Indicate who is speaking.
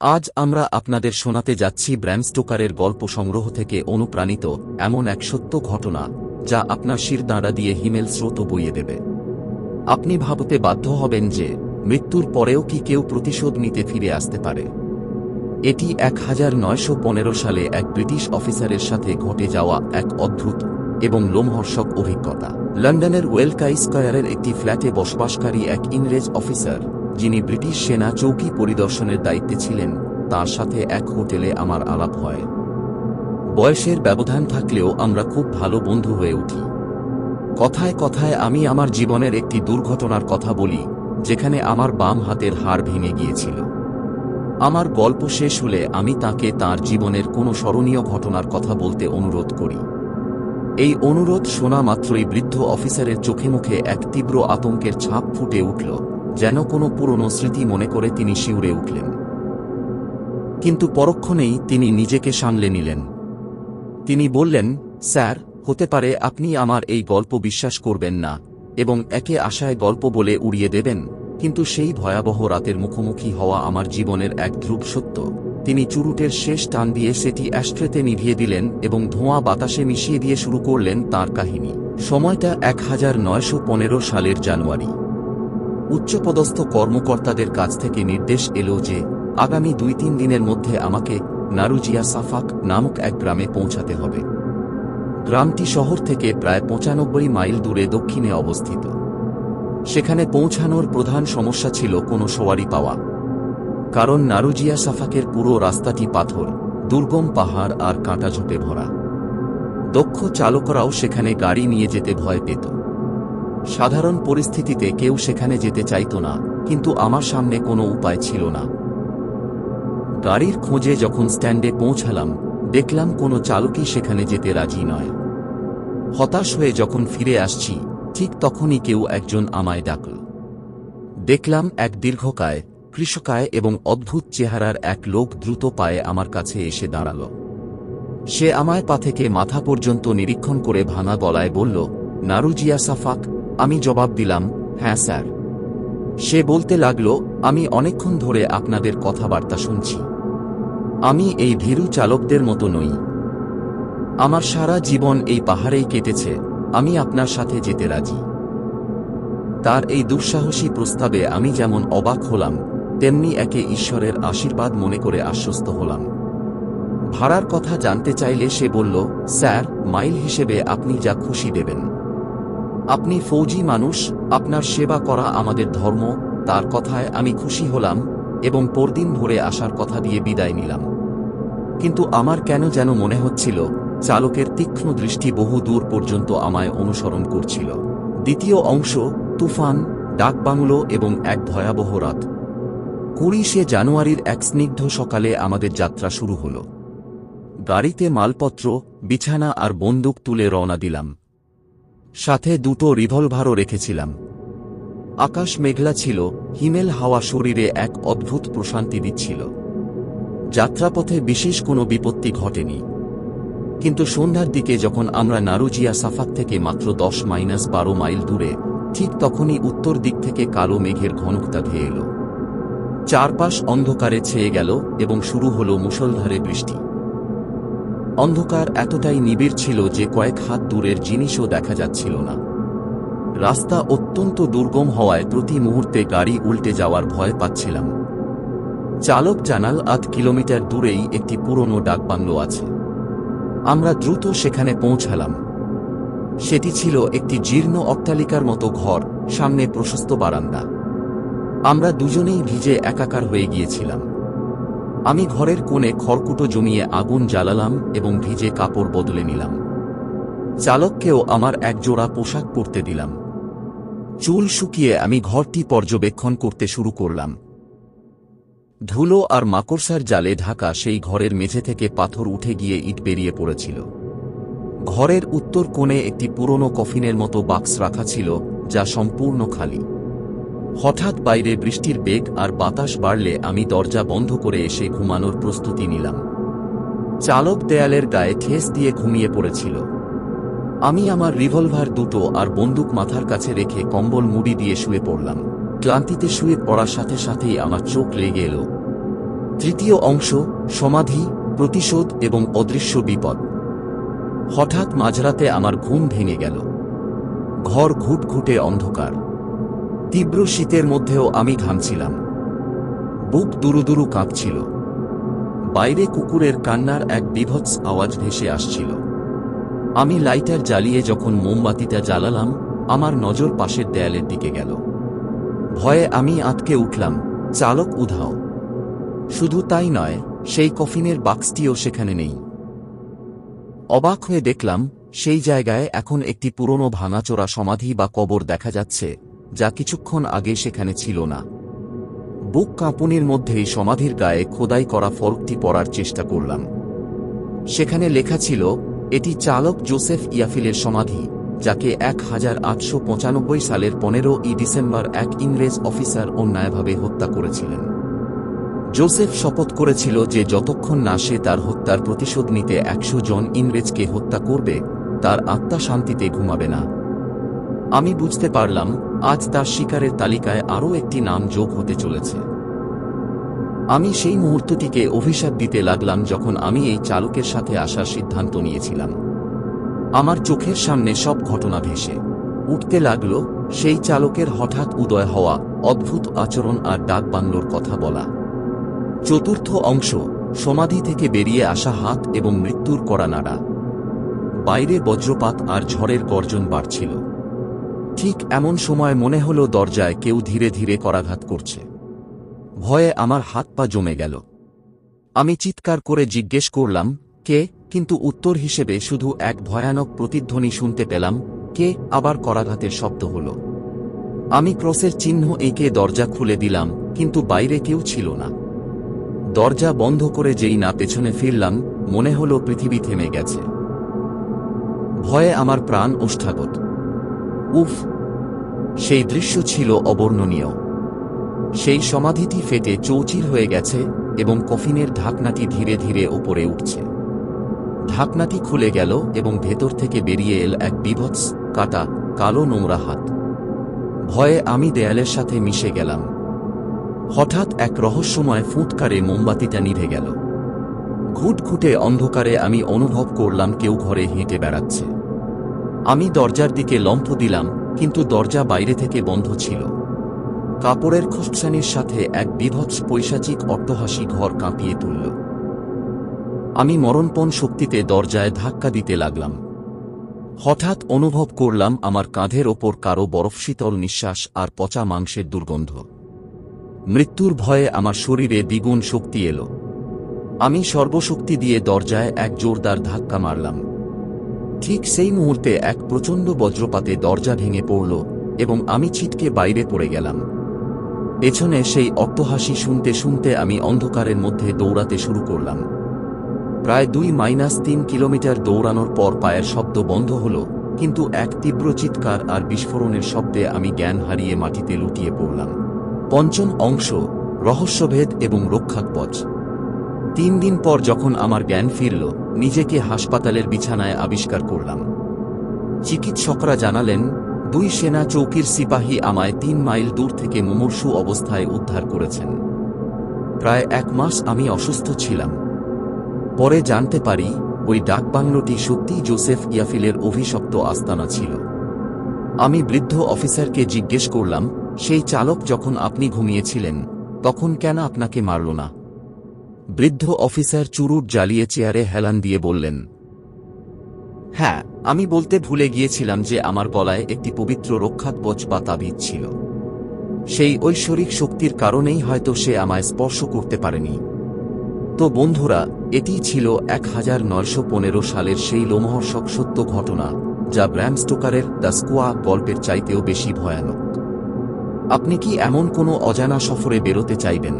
Speaker 1: আজ আমরা আপনাদের শোনাতে যাচ্ছি ব্র্যাম স্টোকারের গল্প সংগ্রহ থেকে অনুপ্রাণিত এমন এক সত্য ঘটনা, যা আপনার শিরদাঁড়া দিয়ে হিমেল স্রোত বইয়ে দেবে। আপনি ভাবতে বাধ্য হবেন যে, মৃত্যুর পরেও কি কেউ প্রতিশোধ নিতে ফিরে আসতে পারে। এটি এক হাজার নয়শো পনেরো সালে এক ব্রিটিশ অফিসারের সাথে ঘটে যাওয়া এক অদ্ভুত এবং লোমহর্ষক অভিজ্ঞতা। লন্ডনের ওয়েলকাই স্কয়ারের একটি ফ্ল্যাটে বসবাসকারী এক ইংরেজ অফিসার যিনি ব্রিটিশ সেনা চৌকি পরিদর্শনের দায়িত্বে ছিলেন, তার সাথে এক হোটেলে আমার আলাপ হয়। বয়সের ব্যবধান থাকলেও আমরা খুব ভালো বন্ধু হয়ে উঠি। কথায় কথায় আমি আমার জীবনের একটি দুর্ঘটনার কথা বলি, যেখানে আমার বাম হাতের হাড় ভেঙে গিয়েছিল। আমার গল্প শেষ হলে আমি তাকে তার জীবনের কোনো স্মরণীয় ঘটনার কথা বলতে অনুরোধ করি। এই অনুরোধ শোনা মাত্রই বৃদ্ধ অফিসারের চোখে মুখে এক তীব্র আতঙ্কের ছাপ ফুটে উঠল। যেন কোনো পুরনো স্মৃতি মনে করে তিনি শিউরে উঠলেন। কিন্তু পরক্ষণেই তিনি নিজেকে সামলে নিলেন। তিনি বললেন, স্যার, হতে পারে আপনি আমার এই গল্প বিশ্বাস করবেন না এবং একে আশায় গল্প বলে উড়িয়ে দেবেন, কিন্তু সেই ভয়াবহ রাতের মুখোমুখি হওয়া আমার জীবনের এক ধ্রুব সত্য। তিনি চুরুটের শেষ টান দিয়ে সেটি অ্যাস্ট্রেতে নিভিয়ে দিলেন এবং ধোঁয়া বাতাসে মিশিয়ে দিয়ে শুরু করলেন তার কাহিনী। সময়টা এক হাজার নয়শো পনেরো সালের জানুয়ারি। উচ্চপদস্থ কর্মকর্তাদের কাছ থেকে নির্দেশ এলো যে, আগামী দুই তিন দিনের মধ্যে আমাকে নারুজিয়া সাফাক নামক এক গ্রামে পৌঁছাতে হবে। গ্রামটি শহর থেকে প্রায় পঁচানব্বই মাইল দূরে দক্ষিণে অবস্থিত। সেখানে পৌঁছানোর প্রধান সমস্যা ছিল কোনো সওয়ারি পাওয়া। কারণ নারুজিয়া সাফাকের পুরো রাস্তাটি পাথর, দুর্গম পাহাড় আর কাঁটাঝোপে ভরা। দক্ষ চালকরাও সেখানে গাড়ি নিয়ে যেতে ভয় পেত। সাধারণ পরিস্থিতিতে কেউ সেখানে যেতে চাইত না, কিন্তু আমার সামনে কোনো উপায় ছিল না। গাড়ির খোঁজে যখন স্ট্যান্ডে পৌঁছালাম, দেখলাম কোনো চালকই সেখানে যেতে রাজি নয়। হতাশ হয়ে যখন ফিরে আসছি, ঠিক তখনই কেউ একজন আমায় ডাকল। দেখলাম এক দীর্ঘকায়, কৃষকায় এবং অদ্ভুত চেহারার এক লোক দ্রুত পায়ে আমার কাছে এসে দাঁড়াল। সে আমায় পা থেকে মাথা পর্যন্ত নিরীক্ষণ করে ভাঙা গলায় বলল, নারুজিয়া সাফাক আমি জবাব দিলাম হ্যাঁ স্যার। সে বলতে লাগল, আমি অনেকক্ষণ ধরে আপনাদের কথাবার্তা শুনছি। আমি এই ভীরু চালকদের মতো নই। আমার সারা জীবন এই পাহাড়েই কেটেছে, আমি আপনার সাথে যেতে রাজি। তার এই দুঃসাহসী প্রস্তাবে আমি যেমন অবাক হলাম, তেমনি একে ঈশ্বরের আশীর্বাদ মনে করে আশ্বস্ত হলাম। ভাড়ার কথা জানতে চাইলে সে বলল, স্যার, মাইল হিসেবে আপনি যা খুশি দেবেন। আপনি ফৌজি মানুষ, আপনার সেবা করা আমাদের ধর্ম, তার কথায় আমি খুশি হলাম, এবং পরদিন ভোরে আসার কথা দিয়ে বিদায় নিলাম। কিন্তু আমার কেন যেন মনে হচ্ছিল, চালকের তীক্ষ্ণ দৃষ্টি বহু দূর পর্যন্ত আমায় অনুসরণ করছিল। দ্বিতীয় অংশ, তুফান, ডাকবাংলো এবং এক ভয়াবহ রাত। কুড়িশে জানুয়ারির এক স্নিগ্ধ সকালে আমাদের যাত্রা শুরু হল। গাড়িতে মালপত্র, বিছানা আর বন্দুক তুলে রওনা দিলাম। সাথে দুটো রিভলভারও রেখেছিলাম। আকাশ মেঘলা ছিল, হিমেল হাওয়া শরীরে এক অদ্ভুত প্রশান্তি দিচ্ছিল। যাত্রাপথে বিশেষ কোনো বিপত্তি ঘটেনি। কিন্তু সন্ধ্যার দিকে যখন আমরা নারুজিয়া সাফাক থেকে মাত্র দশ মাইনাস বারো মাইল দূরে, ঠিক তখনই উত্তর দিক থেকে কালো মেঘের ঘনকতা ধেয়ে এলো। চারপাশ অন্ধকারে ছেয়ে গেল এবং শুরু হল মুষলধারে বৃষ্টি। অন্ধকার এতটাই নিবিড় ছিল যে কয়েক হাত দূরের জিনিসও দেখা যাচ্ছিল না। রাস্তা অত্যন্ত দুর্গম হওয়ায় প্রতি মুহূর্তে গাড়ি উল্টে যাওয়ার ভয় পাচ্ছিলাম। চালক জানাল আধ কিলোমিটার দূরেই একটি পুরনো ডাকবাংলো আছে। আমরা দ্রুত সেখানে পৌঁছালাম। সেটি ছিল একটি জীর্ণ অট্টালিকার মতো ঘর, সামনে প্রশস্ত বারান্দা। আমরা দুজনেই ভিজে একাকার হয়ে গিয়েছিলাম। আমি ঘরের কোণে খড়কুটো জমিয়ে আগুন জ্বালালাম এবং ভিজে কাপড় বদলে নিলাম। চালককেও আমার একজোড়া পোশাক পরতে দিলাম। চুল শুকিয়ে আমি ঘরটি পর্যবেক্ষণ করতে শুরু করলাম। ধুলো আর মাকড়সার জালে ঢাকা সেই ঘরের মেঝে থেকে পাথর উঠে গিয়ে ইট বেরিয়ে পড়েছিল। ঘরের উত্তর কোণে একটি পুরনো কফিনের মতো বাক্স রাখা ছিল, যা সম্পূর্ণ খালি। হঠাৎ বাইরে বৃষ্টির বেগ আর বাতাস বাড়লে আমি দরজা বন্ধ করে এসে ঘুমানোর প্রস্তুতি নিলাম। চালক দেয়ালের গায়ে ঠেস দিয়ে ঘুমিয়ে পড়েছিল। আমি আমার রিভলভার দুটো আর বন্দুক মাথার কাছে রেখে কম্বল মুড়ি দিয়ে শুয়ে পড়লাম। ক্লান্তিতে শুয়ে পড়ার সাথে সাথেই আমার চোখ লেগে এলো। তৃতীয় অংশ, সমাধি, প্রতিশোধ এবং অদৃশ্য বিপদ। হঠাৎ মাঝরাতে আমার ঘুম ভেঙে গেল। ঘর ঘুটঘুটে অন্ধকার। তীব্র শীতের মধ্যেও আমি ঘামছিলাম। বুক দুরুদুরু কাঁপছিল। বাইরে কুকুরের কান্নার এক বিভৎস আওয়াজ ভেসে আসছিল। আমি লাইটার জ্বালিয়ে যখন মোমবাতিটা জ্বালালাম, আমার নজর পাশের দেয়ালের দিকে গেল। ভয়ে আমি আটকে উঠলাম, চালক উধাও। শুধু তাই নয়, সেই কফিনের বাক্সটিও সেখানে নেই। অবাক হয়ে দেখলাম, সেই জায়গায় এখন একটি পুরনো ভাঙাচোরা সমাধি বা কবর দেখা যাচ্ছে। যা কিছুক্ষণ আগে সেখানে ছিল না। বুক কাঁপুনির মধ্যেই সমাধির গায়ে খোদাই করা ফলকটি পড়ার চেষ্টা করলাম। সেখানে লেখা ছিল, এটি চালক জোসেফ ইয়াফিলের সমাধি, যাকে এক হাজার আটশো পঁচানব্বই সালের পনেরো ই ডিসেম্বর এক ইংরেজ অফিসার অন্যায়ভাবে হত্যা করেছিলেন। জোসেফ শপথ করেছিল যে যতক্ষণ না সে তার হত্যার প্রতিশোধ নিতে একশো জন ইংরেজকে হত্যা করবে, তার আত্মা শান্তিতে ঘুমাবে না। আমি বুঝতে পারলাম আজ তার শিকারের তালিকায় আরও একটি নাম যোগ হতে চলেছে। আমি সেই মুহূর্তটিকে অভিশাপ দিতে লাগলাম যখন আমি এই চালকের সাথে আসার সিদ্ধান্ত নিয়েছিলাম। আমার চোখের সামনে সব ঘটনা ভেসে উঠতে লাগল, সেই চালকের হঠাৎ উদয় হওয়া অদ্ভুত আচরণ আর ডাক বাংলোর কথা বলা। চতুর্থ অংশ, সমাধি থেকে বেরিয়ে আসা হাত এবং মৃত্যুর করা নাড়া। বাইরে বজ্রপাত আর ঝড়ের গর্জন বাড়ছিল। ঠিক এমন সময় মনে হলো দরজায় কেউ ধীরে ধীরে করাঘাত করছে। ভয়ে আমার হাত পা জমে গেল। আমি চিৎকার করে জিজ্ঞেস করলাম, কে? কিন্তু উত্তর হিসেবে শুধু এক ভয়ানক প্রতিধ্বনি শুনতে পেলাম, কে? আবার করাঘাতের শব্দ হল। আমি ক্রসের চিহ্ন এঁকে দরজা খুলে দিলাম, কিন্তু বাইরে কেউ ছিল না। দরজা বন্ধ করে যেই না পেছনে ফিরলাম, মনে হলো পৃথিবী থেমে গেছে। ভয়ে আমার প্রাণ ওষ্ঠাগত। উফ, সেই দৃশ্য ছিল অবর্ণনীয়। সেই সমাধিটি ফেটে চৌচির হয়ে গেছে এবং কফিনের ঢাকনাটি ধীরে ধীরে ওপরে উঠছে। ঢাকনাটি খুলে গেল এবং ভেতর থেকে বেরিয়ে এল এক বিভৎস কাটা, কালো নোংরা হাত। ভয়ে আমি দেয়ালের সাথে মিশে গেলাম। হঠাৎ এক রহস্যময় ফুৎকারে মোমবাতিটা নিভে গেল। ঘুটঘুটে অন্ধকারে আমি অনুভব করলাম কেউ ঘরে হেঁটে বেড়াচ্ছে। আমি দরজার দিকে লম্ফ দিলাম, কিন্তু দরজা বাইরে থেকে বন্ধ ছিল। কাপড়ের খুসছানির সাথে এক বিভৎস পৈশাচিক অট্টহাসি ঘর কাঁপিয়ে তুলল। আমি মরণপণ শক্তিতে দরজায় ধাক্কা দিতে লাগলাম। হঠাৎ অনুভব করলাম আমার কাঁধের ওপর কারও বরফ শীতল নিঃশ্বাস আর পচা মাংসের দুর্গন্ধ। মৃত্যুর ভয়ে আমার শরীরে দ্বিগুণ শক্তি এলো। আমি সর্বশক্তি দিয়ে দরজায় এক জোরদার ধাক্কা মারলাম। ঠিক সেই মুহূর্তে এক প্রচণ্ড বজ্রপাতে দরজা ভেঙে পড়ল এবং আমি ছিটকে বাইরে পড়ে গেলাম। পেছনে সেই অট্টহাসি শুনতে শুনতে আমি অন্ধকারের মধ্যে দৌড়াতে শুরু করলাম। প্রায় দুই মাইনাস তিন কিলোমিটার দৌড়ানোর পর পায়ের শব্দ বন্ধ হল, কিন্তু এক তীব্র চিৎকার আর বিস্ফোরণের শব্দে আমি জ্ঞান হারিয়ে মাটিতে লুটিয়ে পড়লাম। পঞ্চম অংশ, রহস্যভেদ এবং রক্ষাকবচ তিন দিন পর যখন আমার জ্ঞান ফিরল, নিজেকে হাসপাতালের বিছানায় আবিষ্কার করলাম। চিকিৎসকরা জানালেন, দুই সেনা চৌকির সিপাহী আমায় তিন মাইল দূর থেকে মুমূর্ষু অবস্থায় উদ্ধার করেছেন। প্রায় এক মাস আমি অসুস্থ ছিলাম। পরে জানতে পারি, ওই ডাকবাংলোটি সত্যিই জোসেফ ইয়াফিলের অভিশপ্ত আস্তানা ছিল। আমি বৃদ্ধ অফিসারকে জিজ্ঞেস করলাম, সেই চালক যখন আপনি ঘুমিয়েছিলেন, তখন কেন আপনাকে মারল না? বৃদ্ধ অফিসার চুরুট জ্বালিয়ে চেয়ারে হেলান দিয়ে বললেন হ্যাঁ আমি বলতে ভুলে গিয়েছিলাম যে আমার গলায় একটি পবিত্র রক্ষাকবচ বা তাবিজ ছিল। সেই ঐশ্বরিক শক্তির কারণেই হয়তো সে আমায় স্পর্শ করতে পারেনি। তো বন্ধুরা এটিই ছিল এক হাজার নয়শো পনেরো সালের সেই লোমহর্ষক সত্য ঘটনা, যা ব্র্যাম স্টোকারের দ্য স্কোয়া গল্পের চাইতেও বেশি ভয়ানক। আপনি কি এমন কোনো অজানা সফরে বেরোতে চাইবেন?